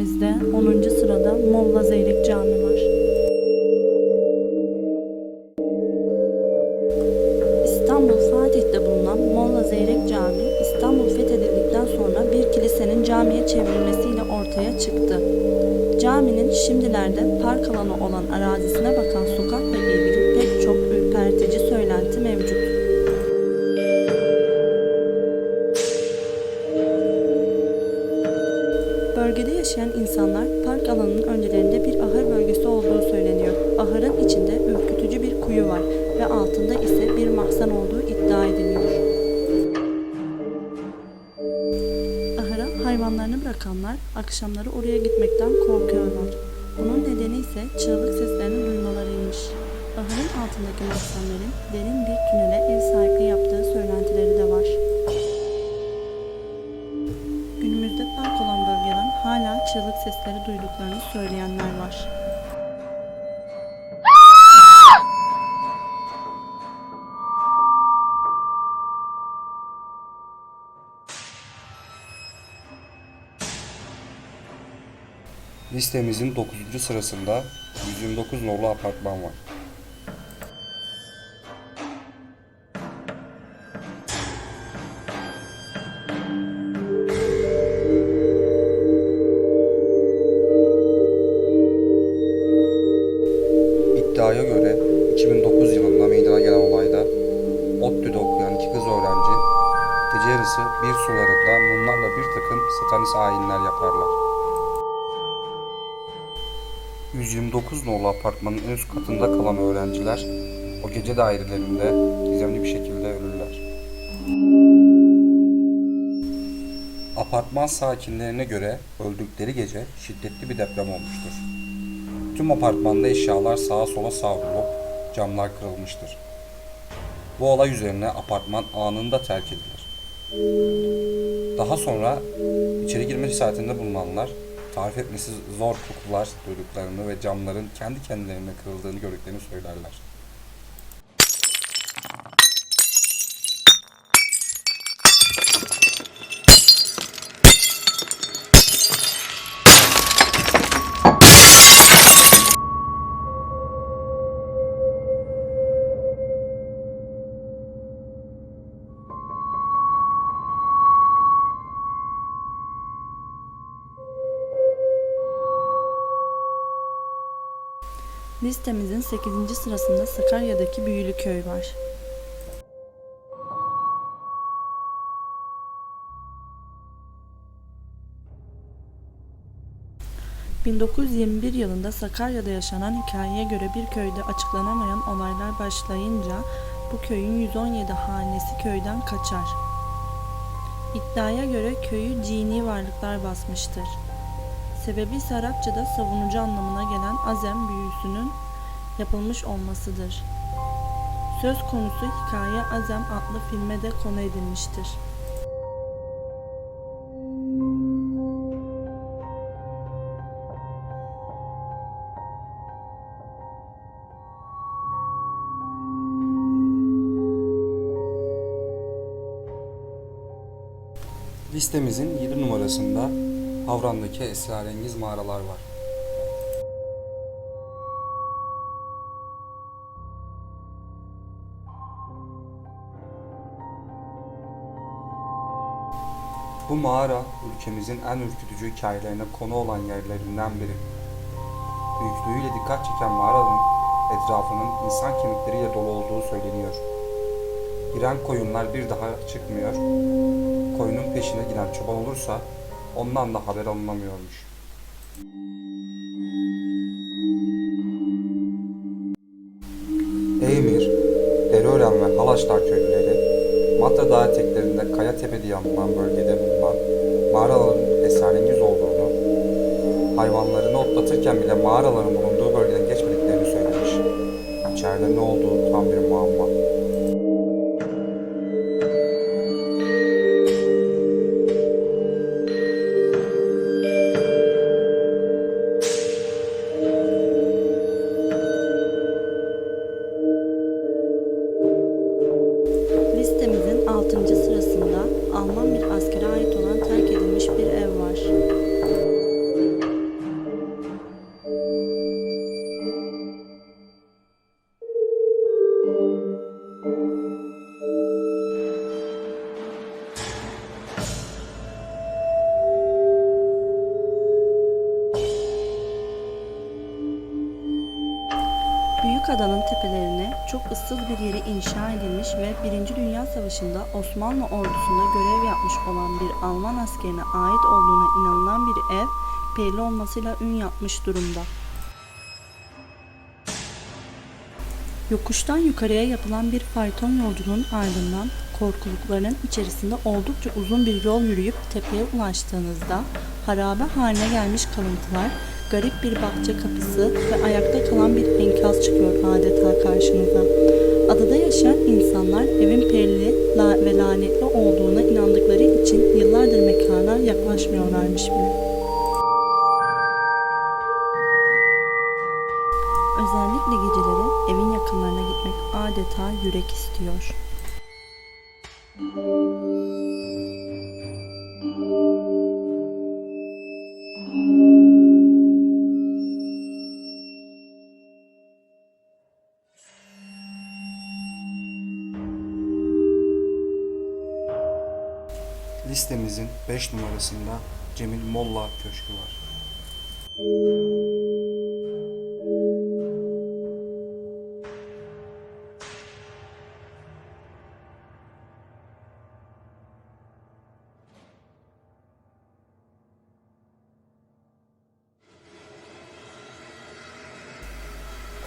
Listemizde 10. sırada Molla Zeyrek Camii var. İstanbul Fatih'te bulunan Molla Zeyrek Camii, İstanbul fethedildikten sonra bir kilisenin camiye çevrilmesiyle ortaya çıktı. Caminin şimdilerde park alanı olan arazisine bakan sokakla ilgili pek çok ürpertici söylenti mevcut. Yaşayan insanlar park alanının öncelerinde bir ahır bölgesi olduğu söyleniyor. Ahırın içinde ürkütücü bir kuyu var ve altında ise bir mahzen olduğu iddia ediliyor. Ahıra hayvanlarını bırakanlar akşamları oraya gitmekten korkuyorlar. Bunun nedeni ise çığlık seslerini duymalarıymış. Ahırın altındaki mahzenlerin derin bir tünele söyleyenler var. Listemizin 9. sırasında 129 nolu apartman var. İddiaya göre 2009 yılında meydana gelen olayda ODTÜ'de okuyan iki kız öğrenci gece yarısı bir sularında mumlarla bir takım satanist ayinler yaparlar. 129 nolu apartmanın en üst katında kalan öğrenciler o gece dairelerinde gizemli bir şekilde ölürler. Apartman sakinlerine göre öldükleri gece şiddetli bir deprem olmuştur. Tüm apartmanda eşyalar sağa sola savrulup camlar kırılmıştır. Bu olay üzerine apartman anında terk edilir. Daha sonra içeri girme saatinde bulunanlar tarif etmesi zor kokular duyduklarını ve camların kendi kendilerine kırıldığını gördüklerini söylerler. Listemizin 8. sırasında Sakarya'daki Büyülü Köy var. ...1921 yılında Sakarya'da yaşanan hikayeye göre bir köyde açıklanamayan olaylar başlayınca... ...bu köyün 117 hanesi köyden kaçar. İddiaya göre köyü cini varlıklar basmıştır. Sebebi ise Arapçada savunucu anlamına gelen azem büyüsünün yapılmış olmasıdır. Söz konusu hikaye Azem adlı filme de konu edilmiştir. Listemizin 7 numarasında Havran'daki esrarengiz mağaralar var. Bu mağara ülkemizin en ürkütücü hikayelerine konu olan yerlerinden biri. Büyüklüğüyle dikkat çeken mağaranın etrafının insan kemikleriyle dolu olduğu söyleniyor. Giren koyunlar bir daha çıkmıyor. Koyunun peşine giden çoban olursa ondan da haber alınamıyormuş. Eymir, Dereören ve Halaşlar köylüleri Matra Dağı eteklerinde Kaya Tepe diye anılan bölgede bulunan mağaraların esrarengiz olduğunu, hayvanlarını otlatırken bile mağaraların bulunduğu bölgeden geçmediklerini söylemiş. İçeride ne olduğu tam bir muamma. Issız bir yere inşa edilmiş ve 1. Dünya Savaşı'nda Osmanlı ordusunda görev yapmış olan bir Alman askerine ait olduğuna inanılan bir ev, perili olmasıyla ün yapmış durumda. Yokuştan yukarıya yapılan bir fayton yolculuğun ardından korkulukların içerisinde oldukça uzun bir yol yürüyüp tepeye ulaştığınızda harabe haline gelmiş kalıntılar, garip bir bahçe kapısı ve ayakta kalan bir enkaz çıkıyor adeta karşınıza. Adada yaşayan insanlar evin perili ve lanetli olduğuna inandıkları için yıllardır mekana yaklaşmıyorlarmış bile. Özellikle geceleri evin yakınlarına gitmek adeta yürek istiyor. Listemizin 5 numarasında Cemil Molla Köşkü var.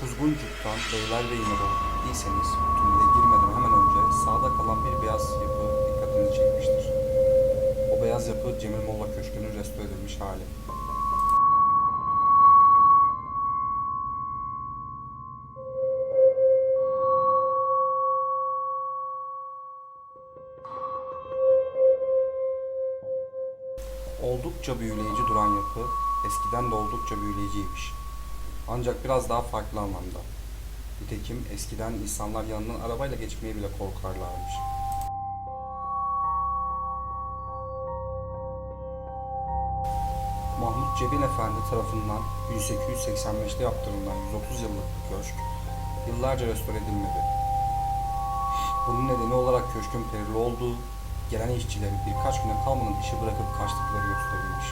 Kuzguncuk'tan Beylerbeyi'ne doğru gittiyseniz tünele girmeden hemen önce sağda kalan bir beyaz yapı dikkatinizi çekmiştir. Beyaz yapı Cemil Molla Köşkü'nün restore edilmiş hali. Oldukça büyüleyici duran yapı eskiden de oldukça büyüleyiciymiş. Ancak biraz daha farklı anlamda. Nitekim eskiden insanlar yanından arabayla geçmeye bile korkarlarmış. Cebin Efendi tarafından 1885'te yaptırılan 130 yıllık bir köşk yıllarca restore edilmedi. Bunun nedeni olarak köşkün perili olduğu, gelen işçilerin birkaç güne kalmadan işi bırakıp kaçtıkları gösterilmiş.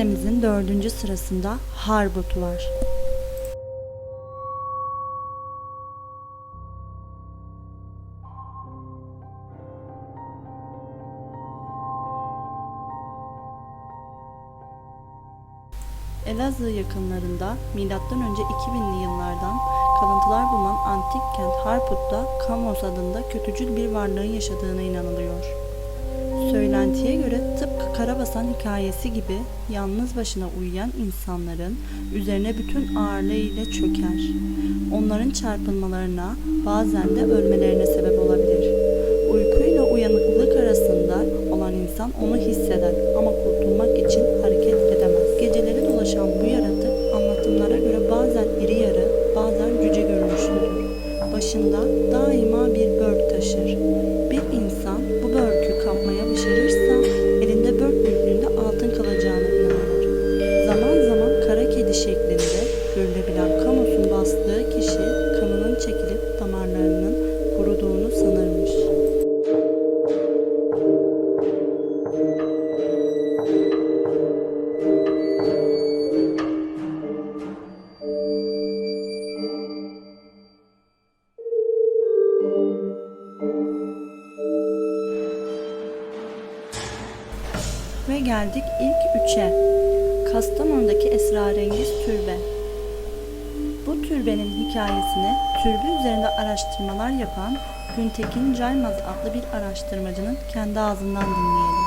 Listemizin dördüncü sırasında Harbut var. Elazığ yakınlarında M.Ö. 2000'li yıllardan kalıntılar bulunan antik kent Harput'ta Kamos adında kötücül bir varlığın yaşadığına inanılıyor. Söylentiye göre tıpkı Karabasan hikayesi gibi yalnız başına uyuyan insanların üzerine bütün ağırlığıyla çöker. Onların çarpılmalarına bazen de ölmelerine sebep olabilir. Uykuyla uyanıklılık arasında olan insan onu hisseder ama kurtulmak için hareket edemez. Geceleri dolaşan bu yaratık anlatımlara göre bazen iri yarı, bazen cüce görünüşlüdür. Başında hikayesini türbe üzerinde araştırmalar yapan Güntekin Caymaz adlı bir araştırmacının kendi ağzından dinleyelim.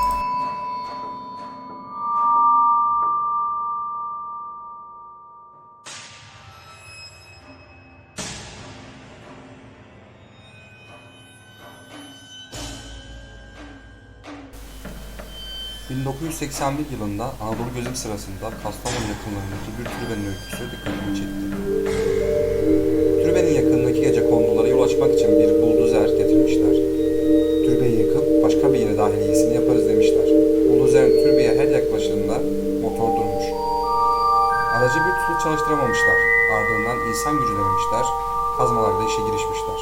Hı. 1981 yılında Anadolu Gözüm sırasında Kastamonu yakınlarındaki bir türbenin öyküsü dikkatimi çekti. Türbenin yakınındaki gece kondulara yol açmak için bir buldozer getirmişler. Türbeyi yıkıp başka bir yere dahiliyesini yaparız demişler. Buldozer'in türbeye her yaklaşımında motor durmuş. Aracı bir türlü çalıştıramamışlar. Ardından insan gücü denemişler. Kazmalarla işe girişmişler.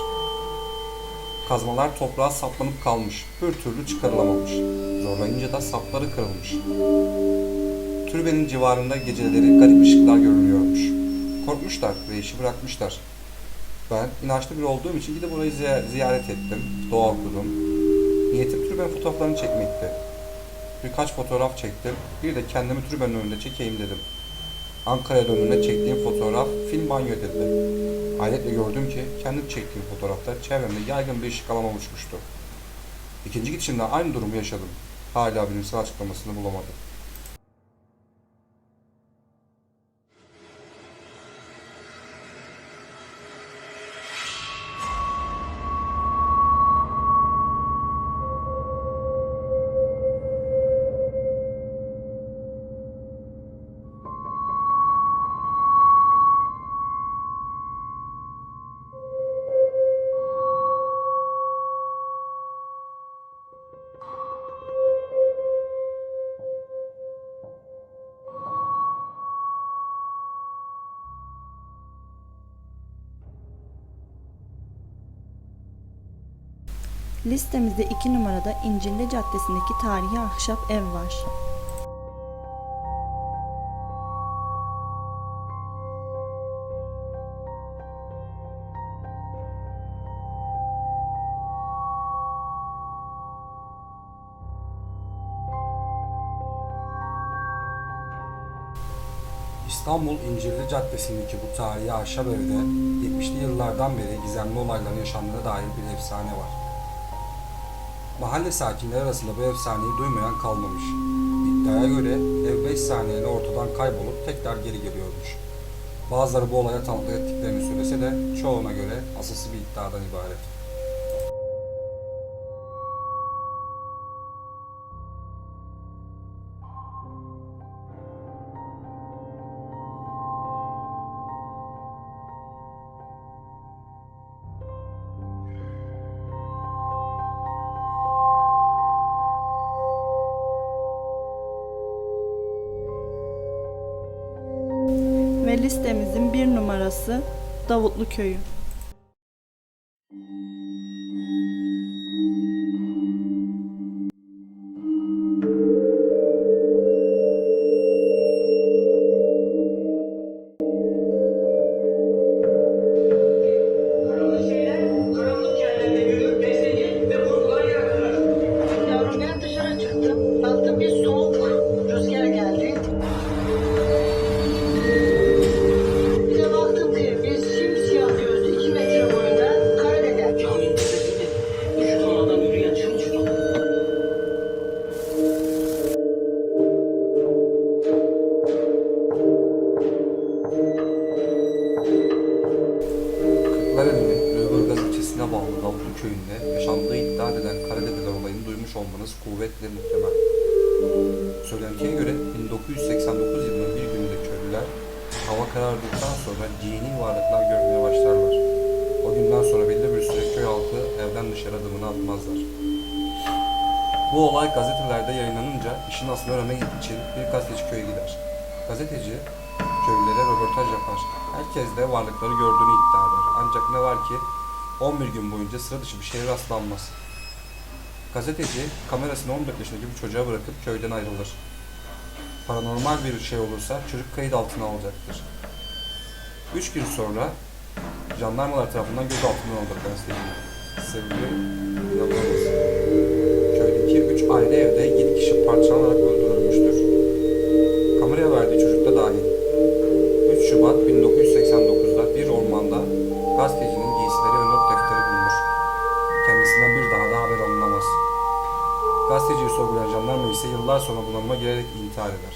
Kazmalar toprağa saplanıp kalmış. Bir türlü çıkarılamamış. Zorlayınca da sapları kırılmış. Türbenin civarında geceleri garip ışıklar görünüyormuş. Korkmuşlar ve işi bırakmışlar. Ben inançlı biri olduğum için gidip orayı ziy- ziyaret ettim. Dua okudum. Niyetim türbenin fotoğraflarını çekmekti. Birkaç fotoğraf çektim. Bir de kendimi türbenin önünde çekeyim dedim. Ankara'ya döndüğümde çektiğim fotoğraf film banyo edildi. Hayretle gördüm ki kendim çektiğim fotoğrafta çevremde yaygın bir ışık alan oluşmuştu. İkinci gidişimde aynı durumu yaşadım. Hala bilimsel açıklamasını bulamadım. Listemizde 2 numarada İncirli Caddesi'ndeki tarihi ahşap ev var. İstanbul İncirli Caddesi'ndeki bu tarihi ahşap evde 70'li yıllardan beri gizemli olayların yaşandığına dair bir efsane var. Mahalle sakinleri arasında bu efsaneyi duymayan kalmamış. İddiaya göre ev 5 saniyede ortadan kaybolup tekrar geri geliyormuş. Bazıları bu olaya tanıklık ettiklerini söylese de çoğuna göre asılsız bir iddiadan ibaret. Ve listemizin bir numarası Davutlu Köyü. 1989 yılının bir gününde köylüler hava karardıktan sonra cini varlıklar görmeye başlarlar. O günden sonra belli bir süre köy halkı evden dışarı adımını atmazlar. Bu olay gazetelerde yayınlanınca işin aslını öğrenmek için bir gazeteci köye gider. Gazeteci köylülere röportaj yapar. Herkes de varlıkları gördüğünü iddia eder. Ancak ne var ki 11 gün boyunca sıra dışı bir şeye rastlanmaz. Gazeteci kamerasını 14 yaşındaki bir çocuğa bırakıp köyden ayrılır. Paranormal bir şey olursa çocuk kayıt altına alacaktır. 3 gün sonra jandarmalar tarafından gözaltına alınır gazeteci. Sebebi inanılmaz. Köydeki 3 aile evde 7 kişi parçalanarak öldürülmüştür. Kameraya verdiği çocuk da dahil. 3 Şubat 1989'da bir ormanda gazetecinin Gazeteciyi sorgulayan jandarma ise yıllar sonra bunalıma girerek intihar eder.